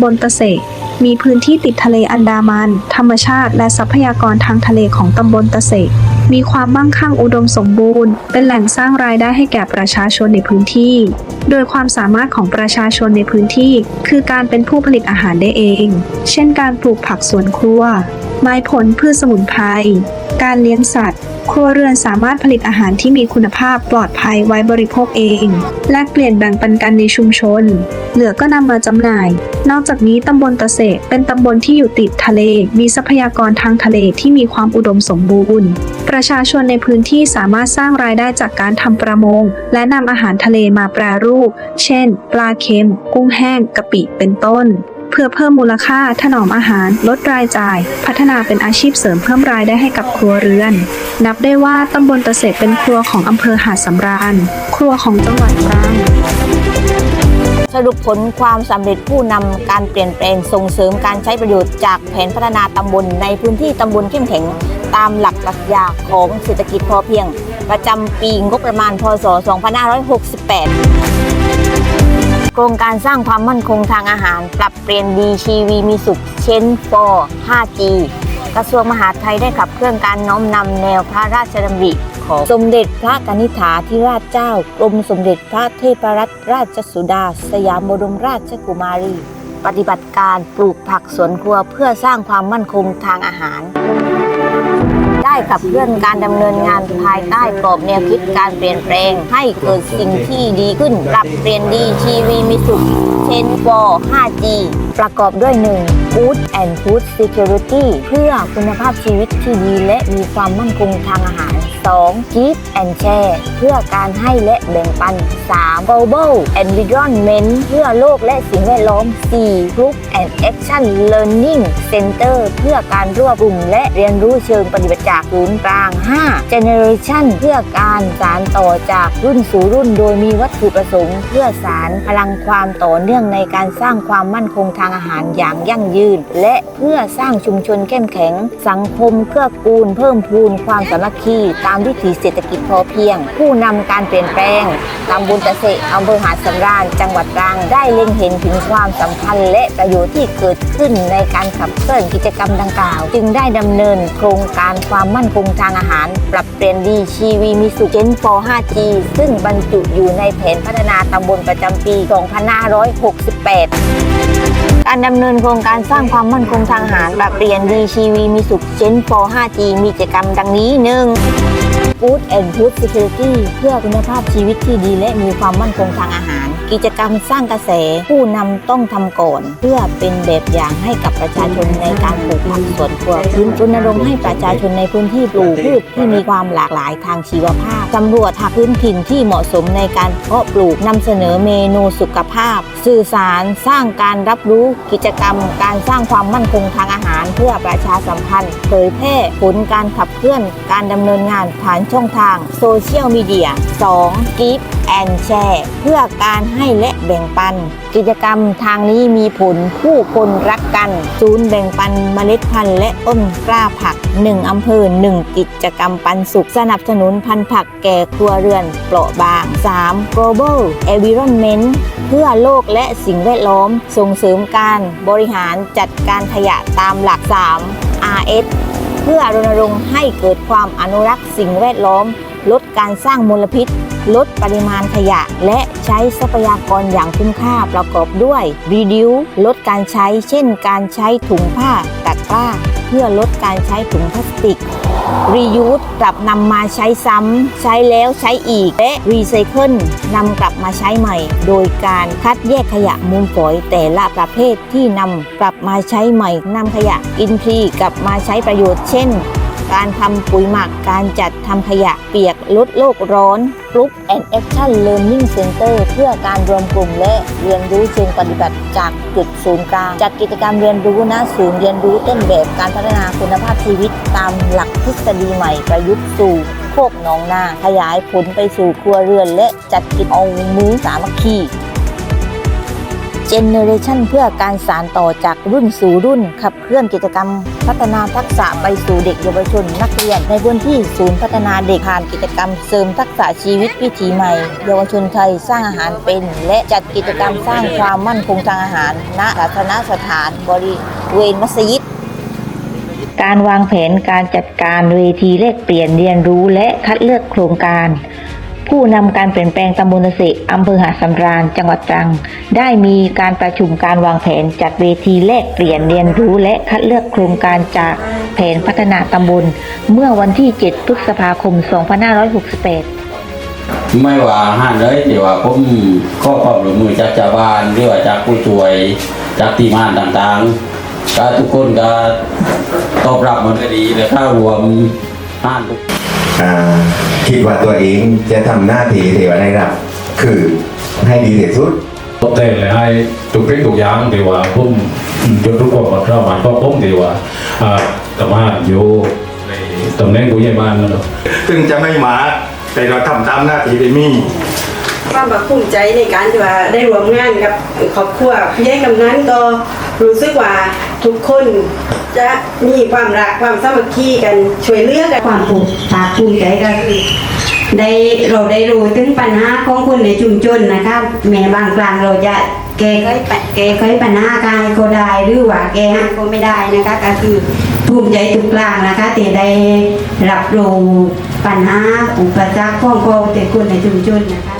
ำบลตะเสกมีพื้นที่ติดทะเลอันดามัน ธรรมชาติ และทรัพยากรทางทะเลของตำบลตะเสกมีความมั่งคั่งอุดมสมบูรณ์ เป็นแหล่งสร้างรายได้ให้แก่ประชาชนในพื้นที่ โดยความสามารถของประชาชนในพื้นที่ คือการเป็นผู้ผลิตอาหารได้เอง เช่น การปลูกผักสวนครัว ไม้ผลพืชสมุนไพร การเลี้ยงสัตว์ ครัวเรือนสามารถผลิตอาหารที่มีคุณภาพปลอดภัยไว้บริโภคเอง แลกเปลี่ยนแบ่งปันกันในชุมชน เหลือก็นำมาจำหน่าย นอกจากนี้ตำบลตะเสกเป็นตำบลที่อยู่ติดทะเล มีทรัพยากรทางทะเลที่มีความอุดมสมบูรณ์ ประชาชนในพื้นที่สามารถสร้างรายได้จากการทำประมง และนำอาหารทะเลมาแปรรูป เช่น ปลาเค็ม กุ้งแห้งกะปิเป็นต้น เพื่อเพิ่มมูลค่าถนอมอาหาร ลดรายจ่าย พัฒนาเป็นอาชีพเสริมเพิ่มรายได้ให้กับครัวเรือน นับได้ว่าตำบลตะเสกเป็นครัวของอำเภอหาดสำราญ ครัวของจังหวัดตรังสรุปผลความสำเร็จผู้นำการเปลี่ยนแปลงส่งเสริมการใช้ประโยชน์จากแผนพัฒนาตำบลในพื้นที่ตำบลเข้มแข็ง ตามหลักปรัชญาของเศรษฐกิจพอเพียง ประจำปีงบประมาณพศ 2568 โครงการสร้างความมั่นคงทางอาหาร ปรับเปลี่ยนดีชีวีมีสุขเช่นฟอ 5G กระทรวงมหาดไทยได้ขับเคลื่อนการน้อมนำแนวพระราชดำริของสมเด็จพระกนิษฐาธิราชเจ้ากรมสมเด็จพระเทพรัตนราชสุดา สยามบรมราชกุมารี ปฏิบัติการปลูกผักสวนครัวเพื่อสร้างความมั่นคงทางอาหาร ได้ขับเคลื่อนการดำเนินงานภายใต้กรอบแนวคิดการเปลี่ยนแปลง ให้เกิดสิ่งที่ดีขึ้น ปรับเปลี่ยนดีชีวีมีสุขเชนฟอ 5G ประกอบด้วย 1. Food and Food Security เพื่อคุณภาพชีวิตที่ดีและมีความมั่นคงทางอาหาร 2. Give and Share เพื่อการให้และแบ่งปัน 3. Global Environment เพื่อโลกและสิ่งแวดล้อม 4. Group and Action Learning Center เพื่อการรวบรวมและเรียนรู้เชิงปฏิบัติจากศูนย์กลาง 5. Generation เพื่อการสานต่อจากรุ่นสู่รุ่น โดยมีวัตถุประสงค์ เพื่อสารพลังความต่อเนื่องในการสร้างความมั่นคงทางอาหารอย่างยั่งยืน และเพื่อสร้างชุมชนเข้มแข็ง สังคมเกื้อกูลเพิ่มพูนความสามัคคีตามวิถีเศรษฐกิจพอเพียง ผู้นำการเปลี่ยนแปลงตำบลตะเสะอำเภอหาดสำราญจังหวัดตรังได้เล็งเห็นถึงความสำคัญและประโยชน์ที่เกิดขึ้นในการขับเคลื่อนกิจกรรมดังกล่าว จึงได้ดำเนินโครงการความมั่นคงทางอาหาร ปรับเปลี่ยนดีชีวีมีสุขเจนฟอ 5G ซึ่งบรรจุอยู่ในแผนพัฒนาตำบลประจำปี 2568การดำเนินโครงการสร้างความมั่นคงทางอาหารปรับเปลี่ยนดีชีวีมีสุขเจนฟอ 5G มีกิจกรรมดังนี้ 1. Food and Food Security เพื่อคุณภาพชีวิตที่ดีและมีความมั่นคงทางอาหาร กิจกรรมสร้างกระแสผู้นำต้องทำก่อน เพื่อเป็นแบบอย่างให้กับประชาชนในการปลูกผักสวนครัวพื้นรณรงค์ให้ประชาชนในพื้นที่ปลูกพืชที่มีความหลากหลายทางชีวภาพสำรวจหาพื้นถิ่นที่เหมาะสมในการเพาะปลูกนำเสนอเมนูสุขภาพ สื่อสารสร้างการรับรู้กิจกรรม การสร้างความมั่นคงทางอาหาร เพื่อประชาสัมพันธ์เผยแพร่ผลการขับเคลื่อนการดำเนินงานผ่านช่องทางโซเชียลมีเดีย 2. Give and Share เพื่อการให้และแบ่งปัน กิจกรรมทางนี้มีผลผู้คนรักกันศูนย์แบ่งปันเมล็ดพันธุ์และต้นกล้าผัก 1อำเภอ 1 กิจกรรมปันสุข สนับสนุนพันธุ์ผักแก่ครัวเรือนเปราะบาง 3. Global Environment เพื่อโลกและสิ่งแวดล้อมส่งเสริมการบริหารจัดการขยะตามหลัก 3. RS พื่อรณรงค์ให้เกิดความอนุรักษ์สิ่งแวดล้อม ลดการสร้างมลพิษ ลดปริมาณขยะ และใช้ทรัพยากรอย่างคุ้มค่าประกอบด้วย reduce ลดการใช้ เช่น การใช้ถุงผ้าตะกร้า เพื่อลดการใช้ถุงพลาสติก รียูสกลับนำมาใช้ซ้ำ ใช้แล้วใช้อีก และรีไซเคิลนำกลับมาใช้ใหม่ โดยการคัดแยกขยะมูลฝอยแต่ละประเภทที่นำกลับมาใช้ใหม่นำขยะอินทรีย์กลับมาใช้ประโยชน์เช่น การทำปุ๋ยหมัก การจัดทำขยะเปียกลดโลกร้อน Group and Action Learning Center เตอร์เพื่อการรวมกลุ่มและเรียนรู้เชิงปฏิบัติจากจุดศูนย์กลางจัดกิจกรรมเรียนรู้ณศูนย์เรียนรู้ต้นแบบการพัฒนาคุณภาพชีวิตตามหลักทฤษฎีใหม่ประยุกต์สู่โคกหนองนา ขยายผลไปสู่ครัวเรือนและจัดกิจเอามือสามัคคี เจเนเรชันเพื่อการสานต่อจากรุ่นสู่รุ่น ขับเคลื่อนกิจกรรม พัฒนาทักษะไปสู่เด็กเยาวชน นักเรียน ในพื้นที่ศูนย์พัฒนาเด็กผ่านกิจกรรม เสริมทักษะชีวิตวิถีใหม่ เยาวชนไทยสร้างอาหารเป็น และจัดกิจกรรมสร้างความมั่นคงทางอาหาร ณสาธารณสถานบริเวณมัสยิดการวางแผนการจัดการเวทีแลกเปลี่ยนเรียนรู้และคัดเลือกโครงการ ผู้นำการเปลี่ยนแปลงตำบลเสกอำเภอหาดสำราญ จังหวัดตรัง ได้มีการประชุมการวางแผนจัดเวทีแลกเปลี่ยนเรียนรู้และคัดเลือกโครงการจากแผนพัฒนาตำบล เมื่อวันที่ 7 พฤษภาคม 2568 ไม่ว่าห้านเลยแต่ว่าผมข้อความร่วมมือจากชาวบ้านหรือว่าจากผู้ช่วยจากทีมงานต่างๆก็ทุกคนก็ตอบรับมันก็ดีและเข้ารวมห้านทุกอ่า คิดว่าตัวเองจะทำหน้าที่ที่ว่าได้รับ คือให้ดีที่สุดตบแต่งเลยให้ทุกเรื่องทุกอย่างที่ว่าผมยกทุกคนมาเข้ามาก็ผมที่ว่าอ่าสามารถอยู่ในตำแหน่งผู้ใหญ่บ้านนะครับซึ่งจะไม่มาแต่เราทำตามหน้าที่ที่มี ความภาคภูมิใจในการที่ว่าได้ร่วมงานกับครอบครัวพี่ใหญ่กำนันก็รู้สึกว่าทุกคนจะมีความรักความสามัคคีกันช่วยเหลือกันความภูมิภาคภูมิใจก็คือได้เราได้รู้ถึงปัญหาของคนในชุมชนนะคะแม้บางครั้งเราจะแก้ไขแก้ไขปัญหาการให้เขาได้หรือว่าแก้ห้เขาไม่ได้นะคะก็คือภูมิใจทุกครั้งนะคะที่ได้รับรู้ปัญหาอุปสรรคของเขาแต่คนในชุมชนนะคะ